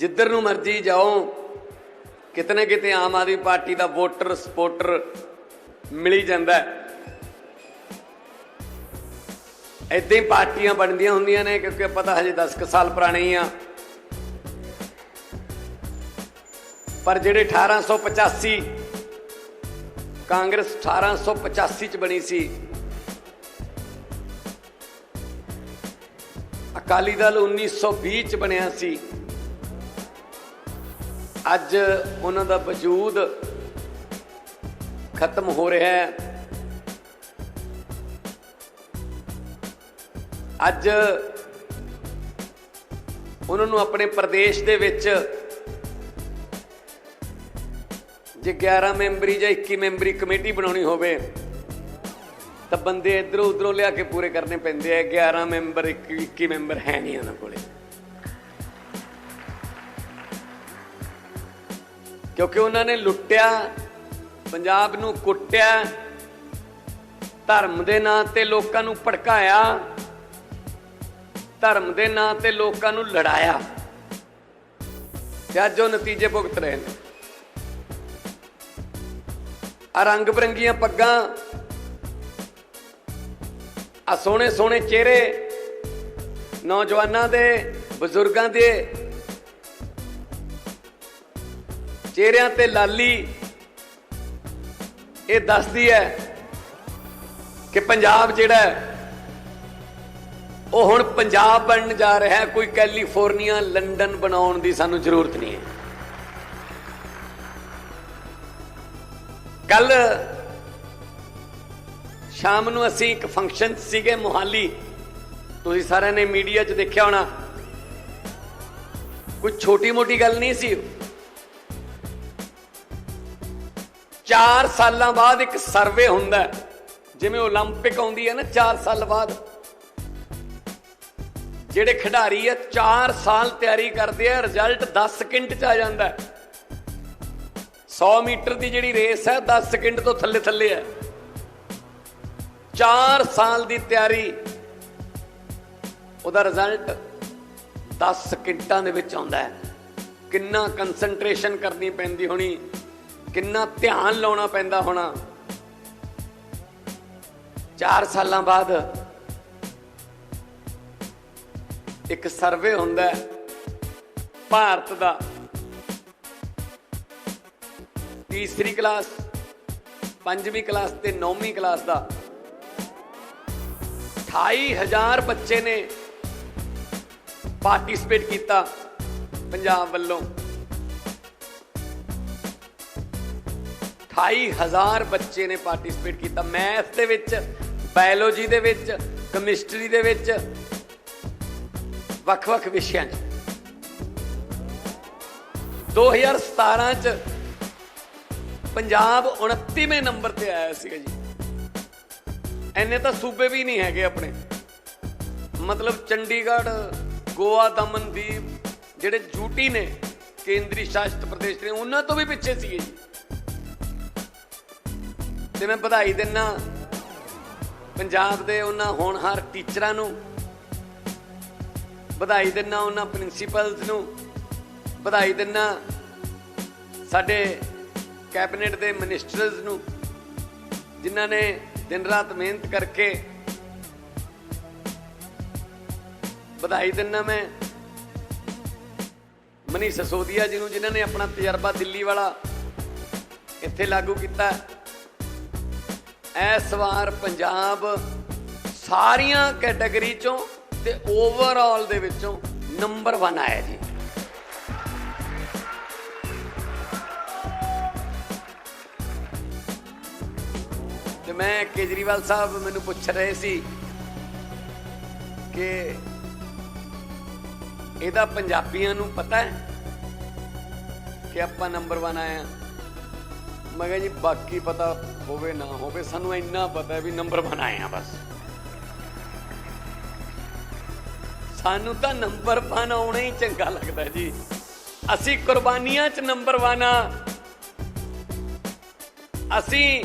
ਜਿੱਧਰ ਨੂੰ ਮਰਜ਼ੀ ਜਾਓ ਕਿਤੇ ਨਾ ਕਿਤੇ ਆਮ ਆਦਮੀ ਪਾਰਟੀ ਦਾ ਵੋਟਰ ਸਪੋਰਟਰ ਮਿਲੀ ਜਾਂਦਾ ਹੈ। ਏਦਾਂ ਹੀ ਪਾਰਟੀਆਂ ਬਣਦੀਆਂ ਹੁੰਦੀਆਂ ਨੇ, ਕਿਉਂਕਿ ਪਤਾ ਹਜੇ 10 ਕੁ ਸਾਲ ਪੁਰਾਣੇ ਹੀ ਆ। ਪਰ ਜਿਹੜੇ 1885 ਕਾਂਗਰਸ 1885 ਚ ਬਣੀ ਸੀ, ਅਕਾਲੀ ਦਲ 1920 ਚ ਬਣਿਆ ਸੀ। ਅੱਜ ਉਹਨਾਂ ਦਾ ਵਜੂਦ ਖਤਮ ਹੋ ਰਿਹਾ ਹੈ। ਅੱਜ ਉਹਨਾਂ ਨੂੰ ਆਪਣੇ ਪ੍ਰਦੇਸ਼ ਦੇ ਵਿੱਚ ਜੇ 11 ਮੈਂਬਰੀ ਜਾਂ 21 ਮੈਂਬਰੀ ਕਮੇਟੀ ਬਣਾਉਣੀ ਹੋਵੇ, ਤਾਂ ਬੰਦੇ ਇਧਰੋਂ ਉਧਰੋਂ ਲਿਆ ਕੇ ਪੂਰੇ ਕਰਨੇ ਪੈਂਦੇ ਆ। 11 ਮੈਂਬਰ 21 ਮੈਂਬਰ ਹੈ ਨਹੀਂ ਉਹਨਾਂ ਕੋਲੇ। ਕਿਉਂਕਿ ਉਹਨਾਂ ਨੇ ਲੁੱਟਿਆ, ਪੰਜਾਬ ਨੂੰ ਕੁੱਟਿਆ, ਧਰਮ ਦੇ ਨਾਂ ਤੇ ਲੋਕਾਂ ਨੂੰ ਭੜਕਾਇਆ, ਧਰਮ ਦੇ ਨਾਂ ਤੇ ਲੋਕਾਂ ਨੂੰ ਲੜਾਇਆ। ਤੇ ਅੱਜ ਉਹ ਨਤੀਜੇ ਭੁਗਤ ਰਹੇ ਨੇ। ਆ ਰੰਗ ਬਰੰਗੀਆਂ ਪੱਗਾਂ ਆ ਸੋਹਣੇ ਸੋਹਣੇ ਚਿਹਰੇ ਨੌਜਵਾਨਾਂ ਦੇ, ਬਜ਼ੁਰਗਾਂ ਦੇ ਚਿਹਰਿਆਂ ਤੇ ਲਾਲੀ। ਇਹ ਦੱਸਦੀ ਹੈ ਕਿ ਪੰਜਾਬ ਜਿਹੜਾ ਉਹ ਹੁਣ ਪੰਜਾਬ ਬਣਨ ਜਾ ਰਿਹਾ ਹੈ। ਕੋਈ ਕੈਲੀਫੋਰਨੀਆ, ਲੰਡਨ ਬਣਾਉਣ ਦੀ ਸਾਨੂੰ ਜ਼ਰੂਰਤ ਨਹੀਂ ਹੈ। ਕੱਲ ਸ਼ਾਮ ਨੂੰ ਅਸੀਂ ਇੱਕ ਫੰਕਸ਼ਨ ਸੀਗੇ ਮੁਹਾਲੀ। ਤੁਸੀਂ ਸਾਰਿਆਂ ਨੇ ਮੀਡੀਆ 'ਚ ਦੇਖਿਆ ਹੋਣਾ। ਕੋਈ ਛੋਟੀ ਮੋਟੀ ਗੱਲ ਨਹੀਂ ਸੀ? 4 ਸਾਲਾਂ ਬਾਅਦ ਇੱਕ ਸਰਵੇ ਹੁੰਦਾ ਹੈ। ਜਿਵੇਂ 올림픽 ਆਉਂਦੀ ਹੈ ਨਾ 4 ਸਾਲ ਬਾਅਦ ਜਿਹੜੇ ਖਿਡਾਰੀ ਆ 4 ਸਾਲ ਤਿਆਰੀ ਕਰਦੇ ਆ ਰਿਜ਼ਲਟ 10 ਸਕਿੰਟ ਚ ਆ ਜਾਂਦਾ ਹੈ 100 ਮੀਟਰ ਦੀ ਜਿਹੜੀ ਰੇਸ ਹੈ 10 ਸਕਿੰਟ ਤੋਂ ਥੱਲੇ ਥੱਲੇ ਹੈ 4 ਸਾਲ ਦੀ ਤਿਆਰੀ ਉਹਦਾ ਰਿਜ਼ਲਟ 10 ਸਕਿੰਟਾਂ ਦੇ ਵਿੱਚ ਆਉਂਦਾ ਹੈ ਕਿੰਨਾ ਕਨਸੈਂਟਰੇਸ਼ਨ ਕਰਨੀ ਪੈਂਦੀ ਹੋਣੀ ਕਿੰਨਾ ਧਿਆਨ ਲਾਉਣਾ ਪੈਂਦਾ ਹੋਣਾ। 4 ਸਾਲਾਂ ਬਾਅਦ ਇੱਕ ਸਰਵੇ ਹੁੰਦਾ ਹੈ, ਭਾਰਤ ਦਾ। ਤੀਸਰੀ ਕਲਾਸ, ਪੰਜਵੀਂ ਕਲਾਸ ਤੇ ਨੌਵੀਂ ਕਲਾਸ ਦਾ। 28000 ਬੱਚੇ ਨੇ ਪਾਰਟਿਸਿਪੇਟ ਕੀਤਾ ਪੰਜਾਬ ਵੱਲੋਂ। 28000 ਬੱਚੇ ਨੇ ਪਾਰਟਿਸਿਪੇਟ ਕੀਤਾ ਮੈਥ ਦੇ ਵਿੱਚ ਬਾਇਓਲੋਜੀ ਦੇ ਵਿੱਚ ਕੈਮਿਸਟਰੀ ਦੇ ਵਿੱਚ, ਵੱਖ-ਵੱਖ ਵਿਸ਼ਿਆਂ 'ਚ। 2017 'ਚ ਪੰਜਾਬ 29ਵੇਂ ਨੰਬਰ ਤੇ ਆਇਆ ਸੀਗਾ ਜੀ। ਐਨੇ ਤਾਂ ਸੂਬੇ ਵੀ ਨਹੀਂ ਹੈਗੇ ਆਪਣੇ। ਮਤਲਬ ਚੰਡੀਗੜ੍ਹ, ਗੋਆ ਦਮਨਦੀਪ ਜਿਹੜੇ ਯੂਟੀ ਨੇ, ਕੇਂਦਰੀ ਸ਼ਾਸਿਤ ਪ੍ਰਦੇਸ਼ ਨੇ, ਉਹਨਾਂ ਤੋਂ ਵੀ ਪਿੱਛੇ ਸੀਗੇ ਜੀ। ਤੇ ਮੈਂ ਵਧਾਈ ਦਿੰਨਾ, ਪੰਜਾਬ ਦੇ ਉਹਨਾਂ ਹੋਣਹਾਰ ਟੀਚਰਾਂ ਨੂੰ, ਵਧਾਈ ਦਿੰਨਾ ਉਹਨਾਂ ਪ੍ਰਿੰਸੀਪਲਸ ਨੂੰ, ਵਧਾਈ ਦਿੰਨਾ ਸਾਡੇ ਕੈਬਨਿਟ ਦੇ ਮਿਨਿਸਟਰਸ ਨੂੰ, ਜਿਨ੍ਹਾਂ ਨੇ ਦਿਨ ਰਾਤ ਮਿਹਨਤ ਕਰਕੇ ਵਧਾਈ ਦਿੰਨਾ ਮੈਂ। ਮਨੀ ਸਸੋਦੀਆ ਜੀ ਨੂੰ ਜਿਨ੍ਹਾਂ ਨੇ ਆਪਣਾ ਤਜਰਬਾ ਦਿੱਲੀ ਵਾਲਾ ਇੱਥੇ ਲਾਗੂ ਕੀਤਾ। ਇਸ ਵਾਰ ਪੰਜਾਬ ਸਾਰੀਆਂ ਕੈਟਾਗਰੀ ਚੋਂ ਤੇ ਓਵਰਆਲ ਦੇ ਵਿੱਚੋਂ ਨੰਬਰ 1 ਆਇਆ ਜੀ। ਤੇ ਮੈਂ ਕੇਜਰੀਵਾਲ ਸਾਹਿਬ ਮੈਨੂੰ ਪੁੱਛ ਰਹੇ ਸੀ ਕਿ ਇਹਦਾ ਪੰਜਾਬੀਆਂ ਨੂੰ ਪਤਾ ਹੈ ਕਿ ਆਪਾਂ ਨੰਬਰ 1 ਆਏ ਆ ਮੈਂ ਕਿਹਾ ਜੀ, ਬਾਕੀ ਪਤਾ ਹੋਵੇ, ਨਾ ਹੋਵੇ, ਸਾਨੂੰ ਇੰਨਾ ਪਤਾ ਹੈ ਵੀ ਨੰਬਰ 1 ਆ ਬਸ। ਸਾਨੂੰ ਤਾਂ ਨੰਬਰ 1 ਆਉਣਾ ਹੀ ਚੰਗਾ ਲੱਗਦਾ ਜੀ। ਅਸੀਂ ਕੁਰਬਾਨੀਆਂ 'ਚ ਨੰਬਰ 1 ਆ। ਅਸੀਂ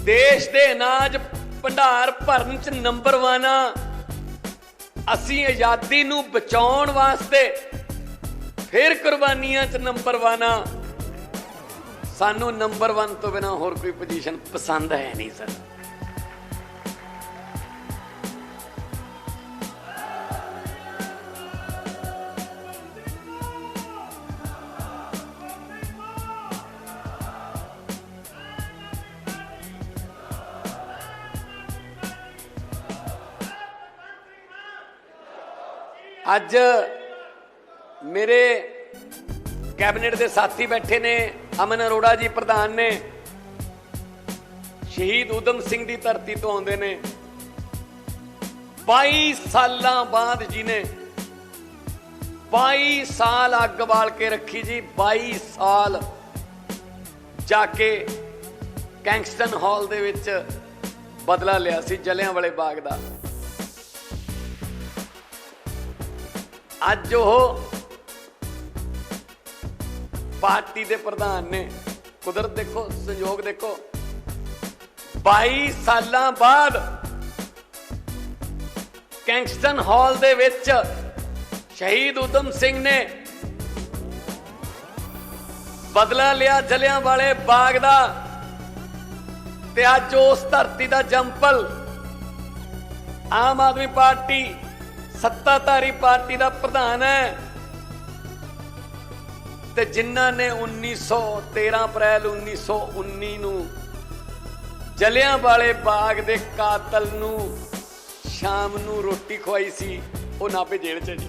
ਦੇਸ਼ ਦੇ ਅਨਾਜ ਭੰਡਾਰ ਭਰਨ 'ਚ ਨੰਬਰ 1 ਆ। ਅਸੀਂ ਆਜ਼ਾਦੀ ਨੂੰ ਬਚਾਉਣ ਵਾਸਤੇ ਫਿਰ ਕੁਰਬਾਨੀਆਂ 'ਚ ਨੰਬਰ 1 ਆ। ਸਾਨੂੰ ਨੰਬਰ 1 ਤੋਂ ਬਿਨਾ ਹੋਰ ਕੋਈ ਪੋਜੀਸ਼ਨ ਪਸੰਦ ਹੈ ਨਹੀਂ, ਸਰ। ਅੱਜ ਮੇਰੇ ਕੈਬਨਿਟ ਦੇ ਸਾਥੀ ਬੈਠੇ ਨੇ। ਅਮਨ ਅਰੋੜਾ ਜੀ ਪ੍ਰਧਾਨ ਨੇ। ਸ਼ਹੀਦ ਉਦਮ ਸਿੰਘ ਦੀ ਧਰਤੀ ਤੋਂ ਆਉਂਦੇ ਨੇ। 22 ਸਾਲਾਂ ਬਾਅਦ ਜੀ ਨੇ 22 ਸਾਲ ਅੱਗ ਬਾਲ ਕੇ ਰੱਖੀ ਜੀ 22 ਸਾਲ ਜਾ ਕੇ ਕੈਂਗਸਟਨ ਹਾਲ ਦੇ ਵਿੱਚ ਬਦਲਾ ਲਿਆ ਸੀ ਜਲਿਆਂ ਵਾਲੇ ਬਾਗ ਦਾ। ਅੱਜ ਉਹ ਪਾਰਟੀ ਦੇ ਪ੍ਰਧਾਨ ਨੇ। ਕੁਦਰਤ ਦੇਖੋ, ਸੰਯੋਗ ਦੇਖੋ। 22 ਸਾਲਾਂ ਬਾਅਦ ਕੈਂਗਸਟਨ ਹਾਲ ਦੇ ਵਿੱਚ ਸ਼ਹੀਦ ਉਦਮ ਸਿੰਘ ਨੇ ਬਦਲਾ ਲਿਆ ਜਲਿਆਂ ਵਾਲੇ ਬਾਗ ਦਾ ਤੇ ਅੱਜ ਉਸ ਧਰਤੀ ਦਾ ਜੰਪਲ ਆਮ ਆਦਮੀ ਪਾਰਟੀ, ਸੱਤਾਧਾਰੀ ਪਾਰਟੀ ਦਾ ਪ੍ਰਧਾਨ ਹੈ। ਤੇ ਜਿਨ੍ਹਾਂ ਨੇ 1913 ਅਪ੍ਰੈਲ 1919 ਨੂੰ ਜਲਿਆਂ ਵਾਲੇ ਬਾਗ ਦੇ ਕਾਤਲ ਨੂੰ ਸ਼ਾਮ ਨੂੰ ਰੋਟੀ ਖਵਾਈ ਸੀ, ਉਹ ਨਾਪੇ ਜੇਲ੍ਹ 'ਚ ਜੀ।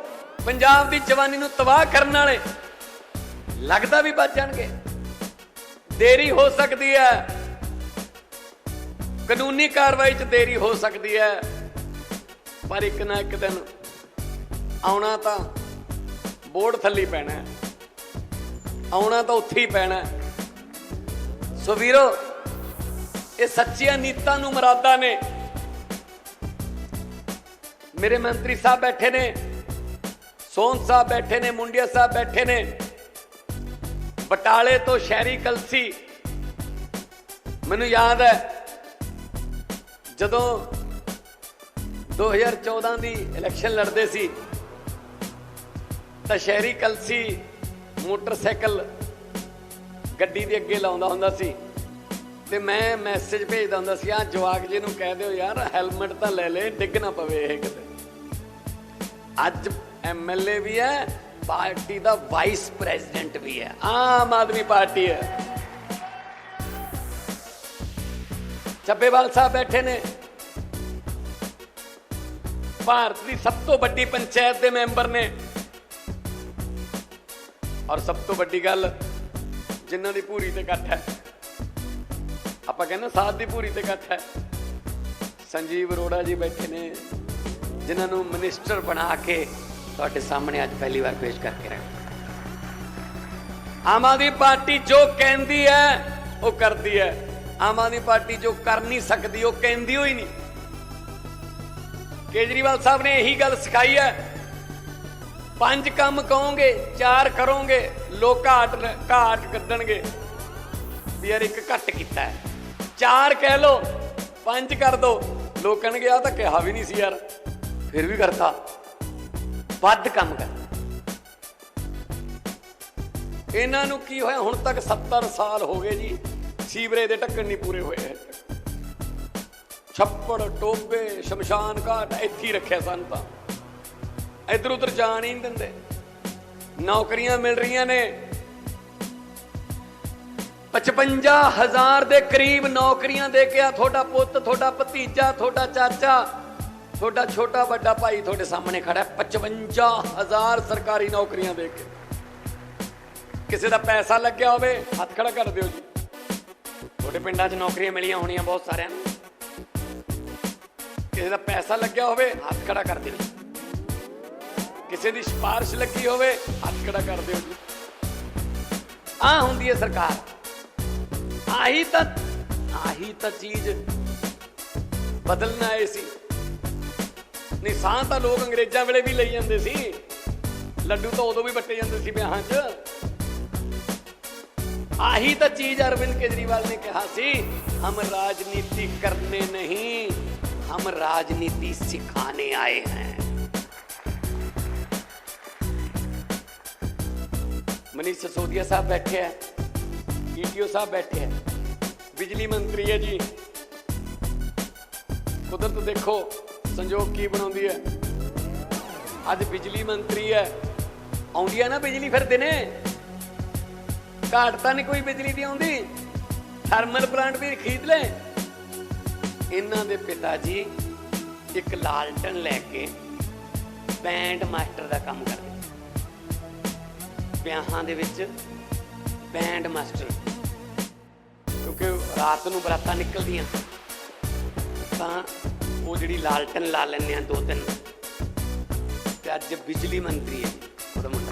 ਪੰਜਾਬ ਦੀ ਜਵਾਨੀ ਨੂੰ ਤਬਾਹ ਕਰਨ ਵਾਲੇ ਲੱਗਦਾ ਵੀ ਬਚ ਜਾਣਗੇ। ਦੇਰੀ ਹੋ ਸਕਦੀ ਹੈ। ਕਾਨੂੰਨੀ ਕਾਰਵਾਈ 'ਚ ਦੇਰੀ ਹੋ ਸਕਦੀ ਹੈ। ਪਰ ਇੱਕ ਨਾ ਇੱਕ ਦਿਨ ਆਉਣਾ ਤਾਂ ਬੋਰਡ ਥੱਲੇ ਪੈਣਾ ਹੈ। ਆਉਣਾ ਤਾਂ ਉੱਥੇ ਹੀ ਪੈਣਾ ਸੋ ਵੀਰੋ, ਇਹ ਸੱਚੀਆਂ ਨੀਤਾਂ ਨੂੰ ਮਰਾਦਾ ਨੇ। ਮੇਰੇ ਮੰਤਰੀ ਸਾਹਿਬ ਬੈਠੇ ਨੇ। ਸੋਨ ਸਾਹਿਬ ਬੈਠੇ ਨੇ, ਮੁੰਡਿਆ ਸਾਹਿਬ ਬੈਠੇ ਨੇ। ਬਟਾਲੇ ਤੋਂ ਸ਼ਹਿਰੀ ਕਲਸੀ। ਮੈਨੂੰ ਯਾਦ ਹੈ, ਜਦੋਂ 2014 ਦੀ ਇਲੈਕਸ਼ਨ ਲੜਦੇ ਸੀ, ਤਾਂ ਸ਼ਹਿਰੀ ਕਲਸੀ ਮੋਟਰਸਾਈਕਲ ਗੱਡੀ ਦੇ ਅੱਗੇ ਲਾਉਂਦਾ ਹੁੰਦਾ ਸੀ। ਤੇ ਮੈਂ ਮੈਸੇਜ ਭੇਜਦਾ ਹੁੰਦਾ ਸੀ ਆ ਜਵਾਕ ਜੀ ਨੂੰ ਕਹਿ ਦਿਓ ਯਾਰ, ਹੈਲਮਟ ਤਾਂ ਲੈ ਲੈ, ਡਿੱਗ ਨਾ ਪਵੇ ਇਹ ਕਿਤੇ। ਅੱਜ ਐਮਐਲਏ ਵੀ ਹੈ, ਪਾਰਟੀ ਦਾ ਵਾਈਸ ਪ੍ਰੈਜ਼ੀਡੈਂਟ ਵੀ ਹੈ। ਆਮ ਆਦਮੀ ਪਾਰਟੀ ਹੈ। ਚੱਬੇਵਾਲ ਸਾਹਿਬ ਬੈਠੇ ਨੇ। ਭਾਰਤ ਦੀ ਸਭ ਤੋਂ ਵੱਡੀ ਪੰਚਾਇਤ ਦੇ ਮੈਂਬਰ ਨੇ। ਔਰ ਸਭ ਤੋਂ ਵੱਡੀ ਗੱਲ, ਜਿਨ੍ਹਾਂ ਦੀ ਪੂਰੀ ਤੇ ਇਕੱਠ ਹੈ। ਆਪਾਂ ਕਹਿੰਦੇ ਸਾਥ ਦੀ ਪੂਰੀ ਤੇ ਇਕੱਠ ਹੈ। ਸੰਜੀਵ ਅਰੋੜਾ ਜੀ ਬੈਠੇ ਨੇ, ਜਿਨ੍ਹਾਂ ਨੂੰ ਮਿਨਿਸਟਰ ਬਣਾ ਕੇ ਤੁਹਾਡੇ ਸਾਹਮਣੇ ਅੱਜ ਪਹਿਲੀ ਵਾਰ ਪੇਸ਼ ਕਰਕੇ ਰੱਖ ਆਮ ਆਦਮੀ ਪਾਰਟੀ ਜੋ ਕਹਿੰਦੀ ਹੈ, ਉਹ ਕਰਦੀ ਹੈ। ਆਮ ਆਦਮੀ ਪਾਰਟੀ ਜੋ ਕਰ ਨਹੀਂ ਸਕਦੀ, ਉਹ ਕਹਿੰਦੀ ਹੋਈ ਨਹੀਂ। ਕੇਜਰੀਵਾਲ ਸਾਹਿਬ ਨੇ ਇਹੀ ਗੱਲ ਸਿਖਾਈ ਹੈ। ਪੰਜ ਕੰਮ ਕਹੋਗੇ, ਚਾਰ ਕਰੋਗੇ, ਲੋਕ ਘਾਟ ਘਾਟ ਕੱਢਣਗੇ। ਵੀ ਯਾਰ ਇੱਕ ਘੱਟ ਕੀਤਾ ਹੈ। ਚਾਰ ਕਹਿ ਲੋ ਪੰਜ ਕਰ ਦੋ। ਲੋਕ ਕਹਿਣਗੇ ਆ ਤਾਂ ਕਿਹਾ ਵੀ ਨਹੀਂ ਸੀ ਯਾਰ। ਫਿਰ ਵੀ ਕਰਤਾ। ਵੱਧ ਕੰਮ ਕਰ। ਇਹਨਾਂ ਨੂੰ ਕੀ ਹੋਇਆ? ਹੁਣ ਤੱਕ 70 ਸਾਲ ਹੋ ਗਏ ਜੀ। ਸੀਵਰੇਜ ਦੇ ਢੱਕਣ ਨਹੀਂ ਪੂਰੇ ਹੋਏ। ਛੱਪੜ, ਟੋਬੇ, ਸ਼ਮਸ਼ਾਨ ਘਾਟ ਇੱਥੇ ਹੀ ਰੱਖਿਆ ਸਾਨੂੰ ਤਾਂ। ਇੱਧਰ ਉੱਧਰ ਜਾਣ ਹੀ ਨਹੀਂ ਦਿੰਦੇ। ਨੌਕਰੀਆਂ ਮਿਲ ਰਹੀਆਂ ਨੇ। 55000 ਦੇ ਕਰੀਬ ਨੌਕਰੀਆਂ ਦੇ ਕੇ ਆ ਤੁਹਾਡਾ ਪੁੱਤ, ਤੁਹਾਡਾ ਭਤੀਜਾ, ਤੁਹਾਡਾ ਚਾਚਾ। ਤੁਹਾਡਾ ਛੋਟਾ ਵੱਡਾ ਭਾਈ ਤੁਹਾਡੇ ਸਾਹਮਣੇ ਖੜਾ ਹੈ। 55000 ਸਰਕਾਰੀ ਨੌਕਰੀਆਂ ਦੇ ਕੇ। ਕਿਸੇ ਦਾ ਪੈਸਾ ਲੱਗਿਆ ਹੋਵੇ, ਹੱਥ ਖੜਾ ਕਰ ਦਿਓ ਜੀ। ਤੁਹਾਡੇ ਪਿੰਡਾਂ 'ਚ ਨੌਕਰੀਆਂ ਮਿਲੀਆਂ ਹੋਣੀਆਂ ਬਹੁਤ ਸਾਰਿਆਂ ਨੂੰ। ਕਿਸੇ ਦਾ ਪੈਸਾ ਲੱਗਿਆ ਹੋਵੇ, ਹੱਥ ਖੜਾ ਕਰ ਦਿਓ ਜੀ। ਕਿਸੇ ਦੀ ਸਿਫਾਰਿਸ਼ ਲੱਗੀ ਹੋਵੇ, ਹੱਥ ਖੜਾ ਕਰ ਦਿਓ ਜੀ। ਆ ਹੁੰਦੀ ਹੈ ਸਰਕਾਰ। ਆਹੀ ਤਾਂ ਆਹੀ ਤਾਂ ਚੀਜ਼ ਬਦਲਣਾ ਆਏ ਸੀ। ਨਿਸ਼ਾਨ ਤਾਂ ਲੋਕ ਅੰਗਰੇਜ਼ਾਂ ਵੇਲੇ ਵੀ ਲਈ ਜਾਂਦੇ ਸੀ। ਲੱਡੂ ਤਾਂ ਉਦੋਂ ਵੀ ਵੱਟੇ ਜਾਂਦੇ ਸੀ ਵਿਆਹਾਂ 'ਚ। ਆਹੀ ਤਾਂ ਚੀਜ਼ ਅਰਵਿੰਦ ਕੇਜਰੀਵਾਲ ਨੇ ਕਿਹਾ ਸੀ, ਹਮ ਰਾਜਨੀਤੀ ਕਰਨੇ ਨਹੀਂ, ਹਮ ਰਾਜਨੀਤੀ ਸਿਖਾਣੇ ਆਏ हैं ਮਨੀਸ਼ ਸਸੋਦੀਆ ਸਾਹਿਬ ਬੈਠੇ ਹੈ ਈਟੀਓ ਸਾਹਿਬ ਬੈਠੇ ਹੈ ਬਿਜਲੀ ਮੰਤਰੀ ਹੈ ਜੀ। ਕੁਦਰਤ ਦੇਖੋ ਸੰਜੋਗ ਕੀ ਬਣਾਉਂਦੀ ਹੈ? ਅੱਜ ਬਿਜਲੀ ਮੰਤਰੀ ਹੈ। ਆਉਂਦੀ ਹੈ ਨਾ ਬਿਜਲੀ ਫਿਰ ਦਿਨੇ? ਘਾਟ ਤਾਂ ਨਹੀਂ ਕੋਈ ਬਿਜਲੀ ਦੀ ਆਉਂਦੀ। ਥਰਮਲ ਪਲਾਂਟ ਵੀ ਖਰੀਦ ਲੈ ਇਹਨਾਂ ਦੇ ਪਿਤਾ ਜੀ ਇੱਕ ਲਾਲਟਨ ਲੈ ਕੇ ਬੈਂਡ ਮਾਸਟਰ ਦਾ ਕੰਮ ਕਰਦੇ ਵਿਆਹਾਂ ਦੇ ਵਿੱਚ ਬੈਂਡ ਮਾਸਟਰ। ਕਿਉਂਕਿ ਰਾਤ ਨੂੰ ਬਰਾਤਾਂ ਨਿਕਲਦੀਆਂ। ਤਾਂ ਉਹ ਜਿਹੜੀ ਲਾਲਟਨ ਲਾ ਲੈਂਦੇ ਆ ਦੋ ਤਿੰਨ। ਤੇ ਅੱਜ ਬਿਜਲੀ ਮੰਤਰੀ ਹੈ ਉਹਦਾ ਮੁੰਡਾ।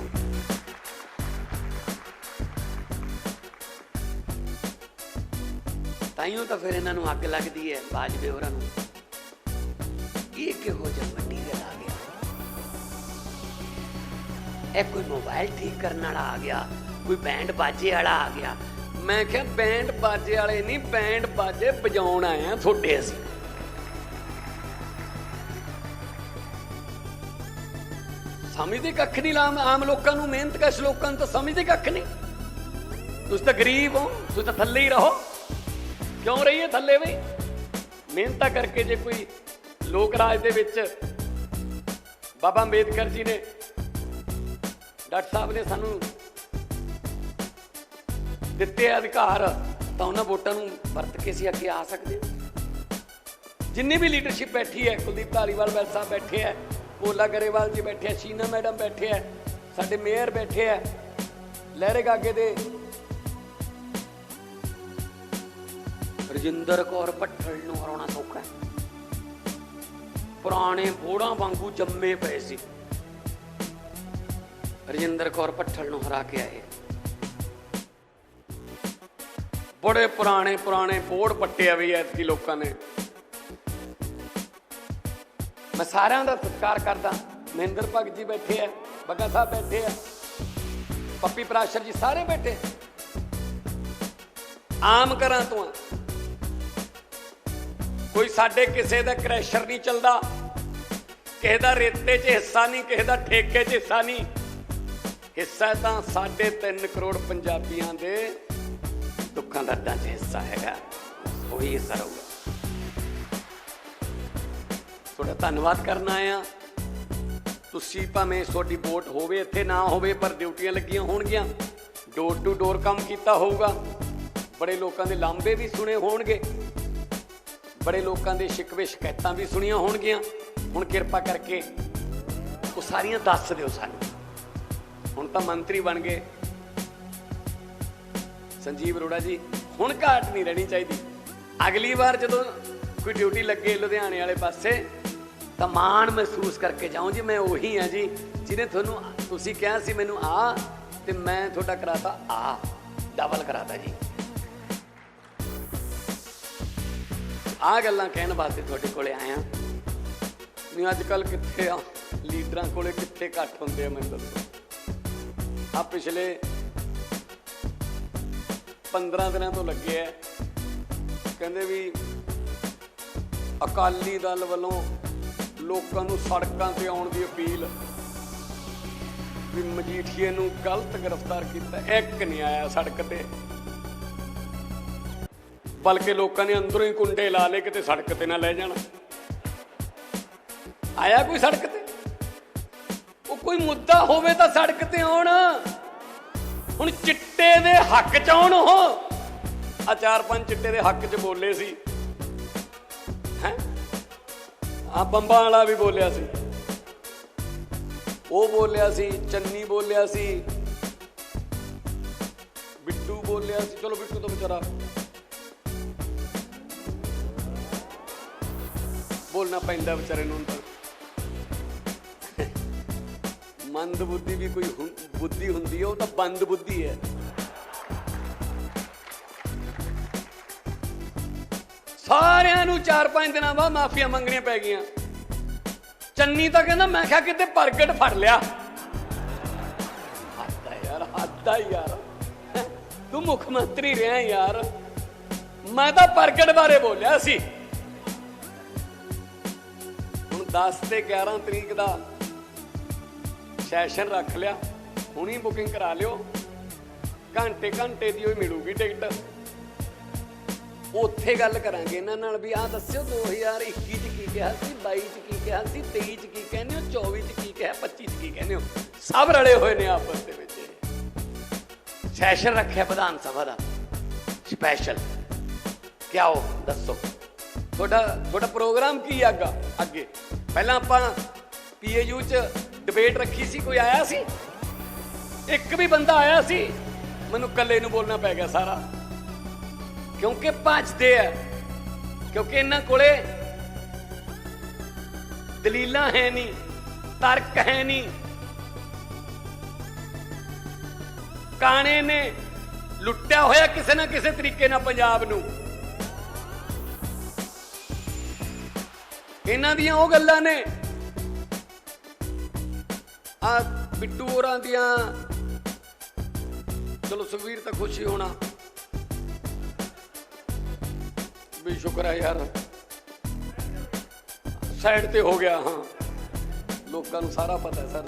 ਤਾਈਓ ਤਾਂ ਫਿਰ ਇਹਨਾਂ ਨੂੰ ਅੱਗ ਲੱਗਦੀ ਹੈ, ਬਾਜਵੇ ਹੋਰਾਂ ਨੂੰ। ਇਹ ਕਿਹੋ ਜਿਹਾ ਵੱਡੀ ਗੱਲ ਆ ਗਿਆ। ਇਹ ਕੋਈ ਮੋਬਾਈਲ ਠੀਕ ਕਰਨ ਵਾਲਾ ਆ ਗਿਆ, ਕੋਈ ਬੈਂਡ ਬਾਜੇ ਵਾਲਾ ਆ ਗਿਆ। ਮੈਂ ਕਿਹਾ ਬੈਂਡ ਬਾਜੇ ਵਾਲੇ ਨਹੀਂ ਬੈਂਡ ਬਾਜੇ ਵਜਾਉਣ ਆਏ ਆ ਤੁਹਾਡੇ ਅਸੀਂ। ਸਮਝਦੇ ਕੱਖ ਨਹੀਂ ਆਮ ਆਮ ਲੋਕਾਂ ਨੂੰ ਮਿਹਨਤ ਕਸ਼ ਲੋਕਾਂ ਨੂੰ ਤਾਂ ਸਮਝਦੇ ਕੱਖ ਨਹੀਂ। ਤੁਸੀਂ ਤਾਂ ਗਰੀਬ ਹੋ, ਤੁਸੀਂ ਤਾਂ ਥੱਲੇ ਹੀ ਰਹੋ। ਕਿਉਂ ਰਹੀਏ ਥੱਲੇ ਬਈ? ਮਿਹਨਤਾਂ ਕਰਕੇ ਜੇ ਕੋਈ ਲੋਕ ਰਾਜ ਦੇ ਵਿੱਚ ਬਾਬਾ ਅੰਬੇਦਕਰ ਜੀ ਨੇ, ਡਾਕਟਰ ਸਾਹਿਬ ਨੇ ਸਾਨੂੰ ਦਿੱਤੇ ਅਧਿਕਾਰ, ਤਾਂ ਉਹਨਾਂ ਵੋਟਾਂ ਨੂੰ ਵਰਤ ਕੇ ਅਸੀਂ ਅੱਗੇ ਆ ਸਕਦੇ ਹਾਂ। ਜਿੰਨੀ ਵੀ ਲੀਡਰਸ਼ਿਪ ਬੈਠੀ ਹੈ, ਕੁਲਦੀਪ ਧਾਲੀਵਾਲ ਵੈਲ ਸਾਹਿਬ ਬੈਠੇ ਹੈ ਭੋਲਾ ਗਰੇਵਾਲ ਜੀ ਬੈਠੇ ਸ਼ੀਨਾ ਮੈਡਮ ਬੈਠੇ ਹੈ ਸਾਡੇ ਮੇਅਰ ਬੈਠੇ ਹੈ ਲਹਿਰੇ ਗਾਗੇ ਦੇ। ਰਜਿੰਦਰ ਕੌਰ ਭੱਠਲ ਨੂੰ ਹਰਾਉਣਾ ਸੌਖਾ ਪੁਰਾਣੇ ਬੋੜਾਂ ਵਾਂਗੂ ਜੰਮੇ ਪਏ ਸੀ। ਰਜਿੰਦਰ ਕੌਰ ਭੱਠਲ ਨੂੰ ਹਰਾ ਕੇ ਆਏ। ਬੜੇ ਪੁਰਾਣੇ ਪੁਰਾਣੇ ਬੋੜ ਪੱਟੇ ਆ ਵੀ ਐਤਕੀ ਲੋਕਾਂ ਨੇ। ਮੈਂ ਸਾਰਿਆਂ ਦਾ ਸਤਿਕਾਰ ਕਰਦਾ। ਮਹਿੰਦਰ ਭਗਤ ਜੀ ਬੈਠੇ ਆ, ਬੱਗਾ ਸਾਹਿਬ ਬੈਠੇ ਆ, ਪੱਪੀ ਪ੍ਰਾਸ਼ਰ ਜੀ ਸਾਰੇ ਬੈਠੇ। ਆਮ ਘਰਾਂ ਤੋਂ ਕੋਈ ਸਾਡੇ ਕਿਸੇ ਦਾ ਕ੍ਰੈਸ਼ਰ ਨਹੀਂ ਚੱਲਦਾ। ਕਿਸੇ ਦਾ ਰੇਤੇ 'ਚ ਹਿੱਸਾ ਨਹੀਂ, ਕਿਸੇ ਦਾ ਠੇਕੇ 'ਚ ਹਿੱਸਾ ਨਹੀਂ। ਹਿੱਸਾ ਤਾਂ ਸਾਡੇ 3 ਕਰੋੜ ਪੰਜਾਬੀਆਂ ਦੇ ਦੁੱਖਾਂ ਦਰਦਾਂ 'ਚ ਹਿੱਸਾ ਹੈਗਾ। ਉਹੀ ਹਿੱਸਾ ਰਹੂਗਾ ਤੁਹਾਡਾ ਧੰਨਵਾਦ ਕਰਨ ਆਇਆ ਤੁਸੀਂ ਭਾਵੇਂ ਤੁਹਾਡੀ ਵੋਟ ਹੋਵੇ, ਇੱਥੇ ਨਾ ਹੋਵੇ, ਪਰ ਡਿਊਟੀਆਂ ਲੱਗੀਆਂ ਹੋਣਗੀਆਂ। ਡੋਰ ਟੂ ਡੋਰ ਕੰਮ ਕੀਤਾ ਹੋਊਗਾ। ਬੜੇ ਲੋਕਾਂ ਦੇ ਲਾਂਬੇ ਵੀ ਸੁਣੇ ਹੋਣਗੇ। ਬੜੇ ਲੋਕਾਂ ਦੇ ਸ਼ਿਕਵੇ ਸ਼ਿਕਾਇਤਾਂ ਵੀ ਸੁਣੀਆਂ ਹੋਣਗੀਆਂ। ਹੁਣ ਕਿਰਪਾ ਕਰਕੇ ਉਹ ਸਾਰੀਆਂ ਦੱਸ ਦਿਓ ਸਾਨੂੰ। ਹੁਣ ਤਾਂ ਮੰਤਰੀ ਬਣ ਗਏ। ਸੰਜੀਵ ਅਰੋੜਾ ਜੀ, ਹੁਣ ਘਾਟ ਨਹੀਂ ਰਹਿਣੀ ਚਾਹੀਦੀ। ਅਗਲੀ ਵਾਰ ਜਦੋਂ ਕੋਈ ਡਿਊਟੀ ਲੱਗੇ ਲੁਧਿਆਣੇ ਵਾਲੇ ਪਾਸੇ ਤਾਂ ਮਾਣ ਮਹਿਸੂਸ ਕਰਕੇ ਜਾਓ ਜੀ, ਮੈਂ ਉਹੀ ਹਾਂ ਜੀ, ਜਿਹਨੇ ਤੁਹਾਨੂੰ ਤੁਸੀਂ ਕਿਹਾ ਸੀ ਮੈਨੂੰ ਆ, ਤੇ ਮੈਂ ਤੁਹਾਡਾ ਕਰਾਤਾ ਆ ਡਬਲ ਕਰਾਤਾ ਜੀ। ਆ ਗੱਲਾਂ ਕਹਿਣ ਵਾਸਤੇ ਤੁਹਾਡੇ ਕੋਲੇ ਆਇਆ। ਨਹੀਂ ਅੱਜ ਕੱਲ ਕਿੱਥੇ ਆ? ਲੀਡਰਾਂ ਕੋਲੇ ਕਿੱਥੇ ਘੱਟ ਹੁੰਦੇ ਆ ਮੈਨੂੰ ਦੱਸੋ। ਆ ਪਿਛਲੇ 15 ਦਿਨਾਂ ਤੋਂ ਲੱਗੇ ਆ। ਕਹਿੰਦੇ ਵੀ ਅਕਾਲੀ ਦਲ ਵੱਲੋਂ ਲੋਕਾਂ ਨੂੰ ਸੜਕਾਂ ਤੇ ਆਉਣ ਦੀ ਅਪੀਲ ਵੀ ਮਜੀਠੀਏ ਨੂੰ ਗਲਤ ਗ੍ਰਿਫਤਾਰ ਕੀਤਾ, ਇੱਕ ਨਹੀਂ ਆਇਆ ਸੜਕ ਤੇ। ਬਲਕਿ ਲੋਕਾਂ ਨੇ ਅੰਦਰੋਂ ਹੀ ਕੁੰਡੇ ਲਾ ਲਏ ਕਿਤੇ ਸੜਕ ਤੇ ਨਾ ਲੈ ਜਾਣ। ਆਇਆ ਕੋਈ ਸੜਕ ਤੇ? ਉਹ ਕੋਈ ਮੁੱਦਾ ਹੋਵੇ ਤਾਂ ਸੜਕ ਤੇ ਆਉਣ। ਹੁਣ ਚਿੱਟੇ ਦੇ ਹੱਕ ਚ ਆਉਣ ਉਹ। ਆ ਚਾਰ ਪੰਜ ਚਿੱਟੇ ਦੇ ਹੱਕ 'ਚ ਬੋਲੇ ਸੀ। ਆ ਬੰਬਾਂ ਵਾਲਾ ਵੀ ਬੋਲਿਆ ਸੀ। ਉਹ ਬੋਲਿਆ ਸੀ, ਚੰਨੀ ਬੋਲਿਆ ਸੀ। ਬਿੱਟੂ ਬੋਲਿਆ ਸੀ। ਚਲੋ ਬਿੱਟੂ ਤਾਂ ਵਿਚਾਰਾ। ਬੋਲਣਾ ਪੈਂਦਾ ਵਿਚਾਰੇ ਨੂੰ ਮੰਦ ਬੁੱਧੀ ਵੀ ਕੋਈ ਬੁੱਧੀ ਹੁੰਦੀ ਹੈ ਉਹ ਤਾਂ ਬੰਦ ਬੁੱਧੀ ਹੈ। ਸਾਰਿਆਂ ਨੂੰ 4-5 ਦਿਨਾਂ ਬਾਅਦ ਮਾਫੀਆਂ ਮੰਗਣੀਆਂ ਪੈ ਗਈਆਂ। ਚੰਨੀ ਤਾਂ ਕਹਿੰਦਾ, ਮੈਂ ਕਿਹਾ ਕਿਤੇ ਪ੍ਰਗਟ ਫੜ ਲਿਆ। ਹੱਦਾ ਯਾਰ ਹੱਦਾ ਯਾਰ। ਤੂੰ ਮੁੱਖ ਮੰਤਰੀ ਰਿਹਾ ਯਾਰ। ਮੈਂ ਤਾਂ ਪ੍ਰਗਟ ਬਾਰੇ ਬੋਲਿਆ ਸੀ। ਹੁਣ 10 ਤੇ 11 ਤਰੀਕ ਦਾ ਸੈਸ਼ਨ ਰੱਖ ਲਿਆ। ਹੁਣੀ ਬੁਕਿੰਗ ਕਰਾ ਲਿਓ। ਘੰਟੇ ਘੰਟੇ ਦੀ ਉਹ ਮਿਲੂਗੀ ਟਿਕਟ ਉੱਥੇ ਗੱਲ ਕਰਾਂਗੇ ਇਹਨਾਂ ਨਾਲ ਵੀ। ਆਹ ਦੱਸਿਓ 2021 ਚ ਕੀ ਕਿਹਾ ਸੀ 22 ਚ ਕੀ ਕਿਹਾ ਸੀ 23 ਚ ਕੀ ਕਹਿੰਦੇ ਹੋ 24 ਚ ਕੀ ਕਿਹਾ 25 ਚ ਕੀ ਕਹਿੰਦੇ ਹੋ? ਸਭ ਰਲੇ ਹੋਏ ਨੇ ਆਪਸ ਦੇ ਵਿੱਚ। ਸੈਸ਼ਨ ਰੱਖਿਆ ਵਿਧਾਨ ਸਭਾ ਦਾ। ਸਪੈਸ਼ਲ। ਕਿਆ ਹੋ ਦੱਸੋ। ਤੁਹਾਡਾ ਤੁਹਾਡਾ ਪ੍ਰੋਗਰਾਮ ਕੀ ਆਗਾ ਅੱਗੇ ਪਹਿਲਾਂ ਆਪਾਂ ਪੀਏਯੂ ਚ ਡਿਬੇਟ ਰੱਖੀ ਸੀ, ਕੋਈ ਆਇਆ ਸੀ? ਇੱਕ ਵੀ ਬੰਦਾ ਆਇਆ ਸੀ? ਮੈਨੂੰ ਇਕੱਲੇ ਨੂੰ ਬੋਲਣਾ ਪੈ ਗਿਆ ਸਾਰਾ। ਕਿਉਂਕਿ ਭੱਜਦੇ ਆ। ਕਿਉਂਕਿ ਇਹਨਾਂ ਕੋਲੇ ਦਲੀਲਾਂ ਹੈ ਨਹੀਂ, ਤਰਕ ਹੈ ਨਹੀਂ। ਕਾਣੇ ਨੇ ਲੁੱਟਿਆ ਹੋਇਆ ਕਿਸੇ ਨਾ ਕਿਸੇ ਤਰੀਕੇ ਨਾਲ ਪੰਜਾਬ ਨੂੰ। ਇਹਨਾਂ ਦੀਆਂ ਉਹ ਗੱਲਾਂ ਨੇ। ਆ ਬਿੱਟੂ ਹੋਰਾਂ ਦੀਆਂ। ਚਲੋ ਸੁਖਵੀਰ ਤਾਂ ਖੁਸ਼ ਹੀ ਹੋਣਾ। ਵੀ ਸ਼ੁਕਰ ਹੈ ਯਾਰ। ਸਾਈਡ ਤੇ ਹੋ ਗਿਆ, ਹਾਂ। ਲੋਕਾਂ ਨੂੰ ਸਾਰਾ ਪਤਾ ਸਰ।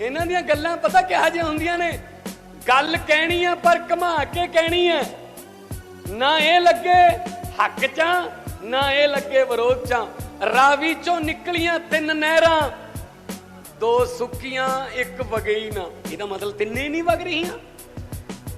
ਇਹਨਾਂ ਦੀਆਂ ਗੱਲਾਂ ਪਤਾ ਕਿਹਾ ਜਿਹਾ ਹੁੰਦੀਆਂ ਨੇ? ਗੱਲ ਕਹਿਣੀ ਆ, ਪਰ ਘਮਾ ਕੇ ਕਹਿਣੀ ਆ। ਨਾ ਇਹ ਲੱਗੇ ਹੱਕ ਚ, ਨਾ ਇਹ ਲੱਗੇ ਵਿਰੋਧ ਚ। ਰਾਵੀ ਚੋਂ ਨਿਕਲੀਆਂ ਤਿੰਨ ਨਹਿਰਾਂ, ਦੋ ਸੁੱਕੀਆਂ, ਇੱਕ ਵਗਈ ਨਾ। ਇਹਦਾ ਮਤਲਬ ਤਿੰਨੇ ਨਹੀਂ ਵਗ ਰਹੀਆਂ?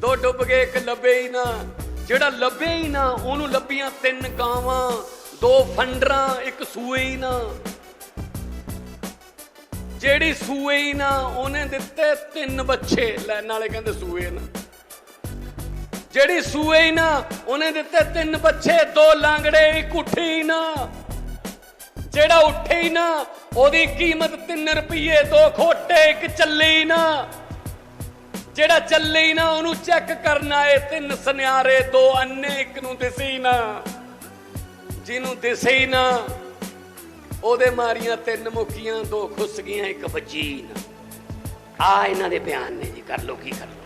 ਦੋ ਡੁੱਬ ਗਏ, ਇੱਕ ਲੱਭੇ ਹੀ ਨਾ। ਜਿਹੜਾ ਲੱਭੇ ਹੀ ਨਾ, ਉਹਨੂੰ ਲੱਭੀਆਂ ਤਿੰਨ ਗਾਵਾਂ। ਦੋ ਫੰਡਰਾਂ, ਇੱਕ ਸੂਏ ਹੀ ਨਾ। ਜਿਹੜੀ ਸੂਏ ਹੀ ਨਾ, ਉਹਨੇ ਦਿੱਤੇ ਤਿੰਨ ਬੱਚੇ। ਲੈਣ ਵਾਲੇ ਕਹਿੰਦੇ ਸੂਏ ਨਾ। ਜਿਹੜੀ ਸੂਏ ਹੀ ਨਾ, ਉਹਨੇ ਦਿੱਤੇ ਤਿੰਨ ਬੱਚੇ। ਦੋ ਲਾਂਗੜੇ, ਇੱਕ ਉੱਠੀ ਹੀ ਨਾ। ਜਿਹੜਾ ਉੱਠੇ ਹੀ ਨਾ, ਉਹਦੀ ਕੀਮਤ 3 ਰੁਪਏ ਦੋ ਖੋਟੇ, ਇੱਕ ਚੱਲੇ ਹੀ ਨਾ। ਜਿਹੜਾ ਚੱਲੇ ਹੀ ਨਾ, ਉਹਨੂੰ ਚੈੱਕ ਕਰਨ ਆਏ ਤਿੰਨ ਸੁਨਿਆਰੇ, ਦੋ ਅੰਨੇ, ਇੱਕ ਨੂੰ ਦਿਸੇ ਹੀ ਨਾ। ਜਿਹਨੂੰ ਦਿਸੇ ਹੀ ਨਾ, ਉਹਦੇ ਮਾਰੀਆਂ ਤਿੰਨ ਮੁੱਕੀਆਂ, ਦੋ ਖੁੱਸ ਗਈਆਂ, ਇੱਕ ਬੱਜੀ ਨਾ। ਆ ਇਹਨਾਂ ਦੇ ਬਿਆਨ ਨੇ ਜੀ, ਕਰ ਲੋ ਕੀ ਕਰ ਲੋ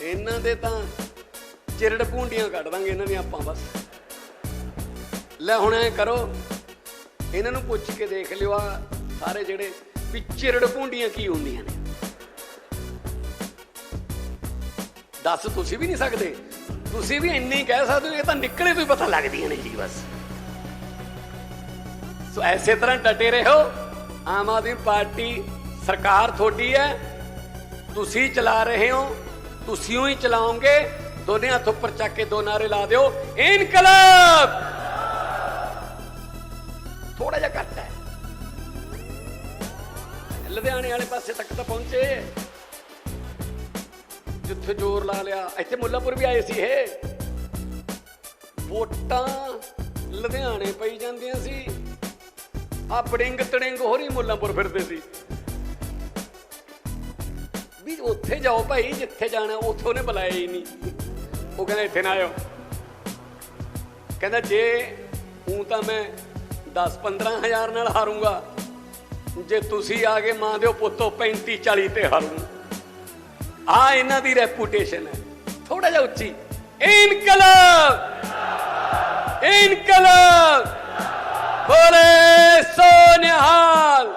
ਇਹਨਾਂ ਦੇ ਤਾਂ ਚਿਰੜ ਭੂੰਡੀਆਂ ਕੱਢ ਦਾਂਗੇ ਇਹਨਾਂ ਦੀਆਂ ਆਪਾਂ, ਬਸ। ਲੈ ਹੁਣ ਐ ਕਰੋ। ਇਹਨਾਂ ਨੂੰ ਪੁੱਛ ਕੇ ਦੇਖ ਲਿਓ ਆ ਸਾਰੇ ਜਿਹੜੇ ਵੀ ਚਿਰੜ ਭੂੰਡੀਆਂ ਕੀ ਹੁੰਦੀਆਂ ਨੇ। ਦੱਸ ਤੁਸੀਂ ਵੀ ਨਹੀਂ ਸਕਦੇ। ਤੁਸੀਂ ਵੀ ਇੰਨੇ ਹੀ ਕਹਿ ਸਕਦੇ ਹੋ, ਇਹ ਤਾਂ ਨਿਕਲੇ ਤੋਂ ਹੀ ਪਤਾ ਲੱਗਦੀਆਂ ਨੇ ਜੀ ਬਸ। ਸੋ ਐਸੇ ਤਰ੍ਹਾਂ ਡਟੇ ਰਹੋ। ਆਮ ਆਦਮੀ ਪਾਰਟੀ ਸਰਕਾਰ ਤੁਹਾਡੀ ਹੈ। ਤੁਸੀਂ ਚਲਾ ਰਹੇ ਹੋ, ਤੁਸੀਂ ਹੀ ਚਲਾਓਗੇ। ਦੋਨੇ ਹੱਥ ਉੱਪਰ ਚੱਕ ਕੇ ਦੋ ਨਾਰੇ ਲਾ ਦਿਓ। ਇਨਕਲਾਬ! ਥੋੜਾ ਜਿਹਾ ਘੱਟ ਹੈ। ਲੁਧਿਆਣੇ ਵਾਲੇ ਪਾਸੇ ਤੱਕ ਤਾਂ ਪਹੁੰਚੇ। ਜਿੱਥੇ ਜ਼ੋਰ ਲਾ ਲਿਆ। ਇੱਥੇ ਮੁੱਲਾਪੁਰ ਵੀ ਆਏ ਸੀ ਇਹ। ਵੋਟਾਂ ਲੁਧਿਆਣੇ ਪਈ ਜਾਂਦੀਆਂ ਸੀ। ਆ ਬੜਿੰਗ ਤੜਿੰਗ ਹੋਰੀ ਮੁੱਲਾਪੁਰ ਫਿਰਦੇ ਸੀ। ਵੀ ਉੱਥੇ ਜਾਓ ਭਾਈ, ਜਿੱਥੇ ਜਾਣਾ, ਉੱਥੇ ਉਹਨੇ ਬੁਲਾਇਆ ਹੀ ਨਹੀਂ। ਉਹ ਕਹਿੰਦਾ, ਇੱਥੇ ਨਾ ਆਇਓ। ਕਹਿੰਦਾ, ਜੇ ਹੂੰ ਤਾਂ ਮੈਂ 10 15000 ਨਾਲ ਹਾਰੂੰਗਾ। ਜੇ ਤੁਸੀਂ ਆ ਕੇ ਮਾਂ ਦਿਓ ਪੁੱਤੋ 35 40 ਤੇ ਹਾਰੂ ਆ ਇਹਨਾਂ ਦੀ ਰੈਪੂਟੇਸ਼ਨ ਹੈ। ਥੋੜਾ ਜਿਹਾ ਉੱਚੀ। ਇਨਕਲਾਬ! ਇਨਕਲਾਬ! ਬੋਲੇ ਸੋਨਿਹਾਲ!